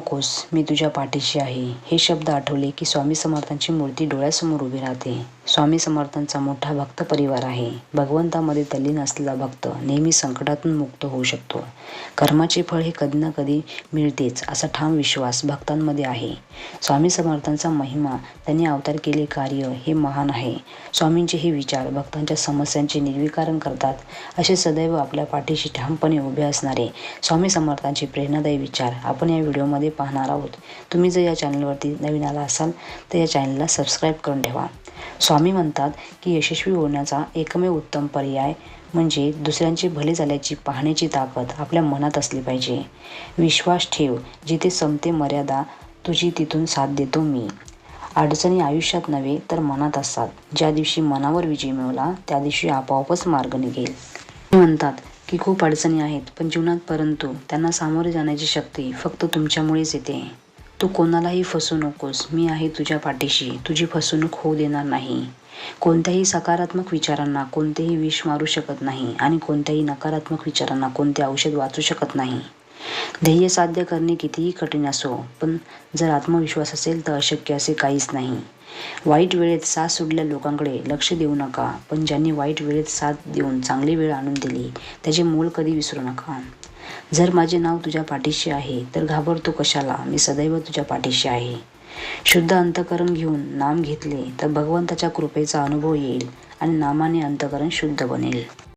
नकोस मी तुझ्या पाठीशी आहे. हे शब्द आठवले की स्वामी समर्थांची मूर्ती डोळ्यासमोर उभी राहते. स्वामी समर्थांचा मोठा भक्त परिवार आहे. भगवंतामध्ये तल्लीन असलेला भक्त नेहमी संकटातून मुक्त होऊ शकतो. कर्माचे फळ हे कधी ना कधी मिळतेच असा ठाम विश्वास भक्तांमध्ये आहे. स्वामी समर्थांचा महिमा त्यांनी अवतार केले कार्य हे महान आहे. स्वामींचे हे विचार भक्तांच्या समस्यांचे निर्विकारण करतात असे सदैव आपल्या पाठीशी ठामपणे उभे असणारे स्वामी समर्थांचे प्रेरणादायी विचार आपण या व्हिडिओमध्ये पाहणार आहोत. तुम्ही जर या चॅनलवरती नवीन आला असाल तर या चॅनलला सबस्क्राईब करून ठेवा. स्वामी म्हणतात की यशस्वी होण्याचा एकमेव उत्तम पर्याय म्हणजे दुसऱ्यांचे भले झाल्याची पाहण्याची ताकद आपल्या मनात असली पाहिजे. विश्वास ठेव जिथे संपते मर्यादा तुझी तिथून साथ देतो मी. अडचणी आयुष्यात नव्हे तर मनात असतात. ज्या दिवशी मनावर विजय मिळवला त्या दिवशी आपोआपच मार्ग निघेल. म्हणतात की खूप अडचणी आहेत पण जीवनात परंतु त्यांना सामोरे जाण्याची शक्ती फक्त तुमच्यामुळेच येते. तू कोणालाही फसू नकोस. मी आहे तुझ्या पाठीशी. तुझी फसवणूक होऊ देणार नाही. कोणत्याही सकारात्मक विचारांना कोणतेही विष मारू शकत नाही आणि कोणत्याही नकारात्मक विचारांना कोणते औषध वाचू शकत नाही. ध्येय साध्य करणे कितीही कठीण असो पण जर आत्मविश्वास असेल तर अशक्य असे काहीच नाही. वाईट वेळेत साथ सोडलेल्या लोकांकडे लक्ष देऊ नका पण ज्यांनी वाईट वेळेत साथ देऊन चांगली वेळ आणून दिली त्याचे मोल कधी विसरू नका. जर माझे नाव तुझ्या पाठीशी आहे तर घाबरतो कशाला? मी सदैव तुझ्या पाठीशी आहे. शुद्ध अंतकरण घेऊन नाम घेतले तर भगवंताच्या कृपेचा अनुभव येईल आणि नामाने अंतकरण शुद्ध बनेल.